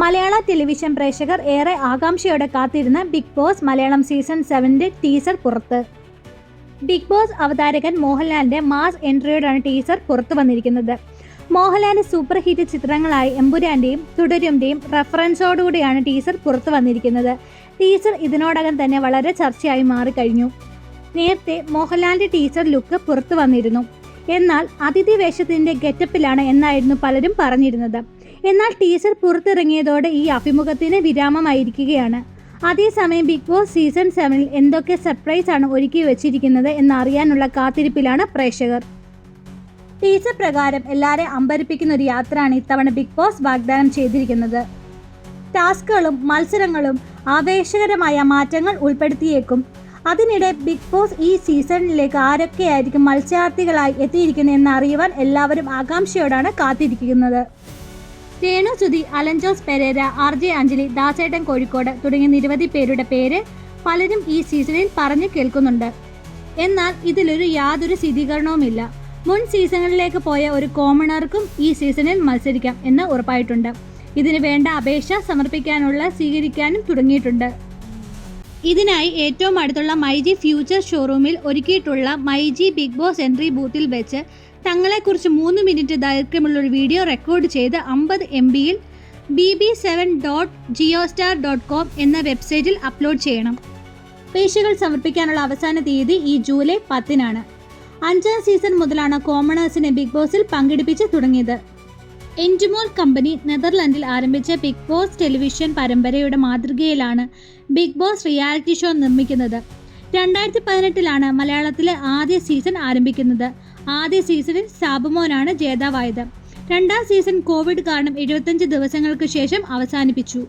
മലയാള television പ്രേക്ഷകർ ഏറെ ആകാംക്ഷയോടെ കാത്തിരുന്ന ബിഗ് ബോസ് മലയാളം സീസൺ സെവന്റെ ടീസർ പുറത്ത്. ബിഗ് ബോസ് അവതാരകൻ മോഹൻലാലിന്റെ മാസ് എൻട്രിയോടാണ് ടീസർ പുറത്തു വന്നിരിക്കുന്നത്. മോഹൻലാലിന്റെ സൂപ്പർ ഹിറ്റ് ചിത്രങ്ങളായ എമ്പുരാന്റെയും തുടരുന്റെയും റെഫറൻസോടുകൂടിയാണ് ടീസർ പുറത്തു വന്നിരിക്കുന്നത്. ടീസർ ഇതിനോടകം തന്നെ വളരെ ചർച്ചയായി മാറിക്കഴിഞ്ഞു. നേരത്തെ മോഹൻലാലിന്റെ ടീസർ ലുക്ക് പുറത്തു വന്നിരുന്നു. എന്നാൽ അതിഥി വേഷത്തിന്റെ ഗെറ്റപ്പിലാണ് എന്നായിരുന്നു പലരും പറഞ്ഞിരുന്നത്. എന്നാൽ ടീസർ പുറത്തിറങ്ങിയതോടെ ഈ അഭിമുഖത്തിന് വിരാമമായിരിക്കുകയാണ്. അതേസമയം ബിഗ് ബോസ് സീസൺ സെവനിൽ എന്തൊക്കെ സർപ്രൈസ് ആണ് ഒരുക്കി വെച്ചിരിക്കുന്നത് എന്നറിയാനുള്ള കാത്തിരിപ്പിലാണ് പ്രേക്ഷകർ. ടീസർ പ്രകാരം എല്ലാരെ അമ്പരിപ്പിക്കുന്ന ഒരു യാത്രയാണ് ഇത്തവണ ബിഗ് ബോസ് വാഗ്ദാനം ചെയ്തിരിക്കുന്നത്. ടാസ്കുകളും മത്സരങ്ങളും ആവേശകരമായ മാറ്റങ്ങൾ ഉൾപ്പെടുത്തിയേക്കും. അതിനിടെ ബിഗ് ബോസ് ഈ സീസണിലേക്ക് ആരൊക്കെയായിരിക്കും മത്സരാർത്ഥികളായി എത്തിയിരിക്കുന്നത് എന്നറിയുവാൻ എല്ലാവരും ആകാംക്ഷയോടാണ് കാത്തിരിക്കുന്നത്. രേണു സുധി അലഞ്ചോസ് പെരേര ആർ ജെ അഞ്ജലി ദാസേട്ടൻ കോഴിക്കോട് തുടങ്ങിയ നിരവധി പേരുടെ പേര് പലരും ഈ സീസണിൽ പറഞ്ഞു കേൾക്കുന്നുണ്ട്. എന്നാൽ ഇതിലൊരു യാതൊരു സ്ഥിരീകരണവുമില്ല മുൻ സീസണിലേക്ക് പോയ ഒരു കോമണർക്കും ഈ സീസണിൽ മത്സരിക്കാം എന്ന് ഉറപ്പായിട്ടുണ്ട്. ഇതിന് വേണ്ട അപേക്ഷ സമർപ്പിക്കാനുള്ള സ്വീകരിക്കാനും തുടങ്ങിയിട്ടുണ്ട്. ഇതിനായി ഏറ്റവും അടുത്തുള്ള മൈജി ഫ്യൂച്ചർ ഷോറൂമിൽ ഒരുക്കിയിട്ടുള്ള മൈജി ബിഗ് ബോസ് എൻട്രി ബൂത്തിൽ വെച്ച് തങ്ങളെക്കുറിച്ച് മൂന്ന് മിനിറ്റ് ദൈർഘ്യമുള്ള ഒരു വീഡിയോ റെക്കോർഡ് ചെയ്ത് അമ്പത് എം ബിയിൽ B B seven dot Jio star dot com എന്ന വെബ്സൈറ്റിൽ അപ്ലോഡ് ചെയ്യണം. പേശികൾ സമർപ്പിക്കാനുള്ള അവസാന തീയതി ഈ ജൂലൈ പത്തിനാണ്. അഞ്ചാം സീസൺ മുതലാണ് കോമണേഴ്സിനെ ബിഗ് ബോസിൽ പങ്കെടുപ്പിച്ച് തുടങ്ങിയത്. എൻജുമോൾ കമ്പനി നെതർലൻഡിൽ ആരംഭിച്ച ബിഗ് ബോസ് ടെലിവിഷൻ പരമ്പരയുടെ മാതൃകയിലാണ് ബിഗ് ബോസ് റിയാലിറ്റി ഷോ നിർമ്മിക്കുന്നത്. രണ്ടായിരത്തി പതിനെട്ടിലാണ് മലയാളത്തിലെ ആദ്യ സീസൺ ആരംഭിക്കുന്നത്. ആദ്യ സീസണിൽ സാബുമോനാണ് ജേതാവായത്. രണ്ടാം സീസൺ കോവിഡ് കാരണം എഴുപത്തഞ്ച് ദിവസങ്ങൾക്ക് ശേഷം അവസാനിപ്പിച്ചു.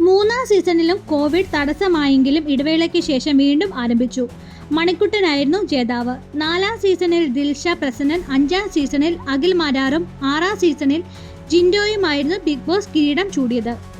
മൂന്നാം സീസണിലും കോവിഡ് തടസ്സമായെങ്കിലും ഇടവേളയ്ക്ക് ശേഷം വീണ്ടും ആരംഭിച്ചു. മണിക്കുട്ടനായിരുന്നു ജേതാവ്. നാലാം സീസണിൽ ദിൽഷ പ്രസന്നൻ അഞ്ചാം സീസണിൽ അഖിൽ മാരാറും ആറാം സീസണിൽ ജിൻഡോയുമായിരുന്നു ബിഗ് ബോസ് കിരീടം ചൂടിയത്.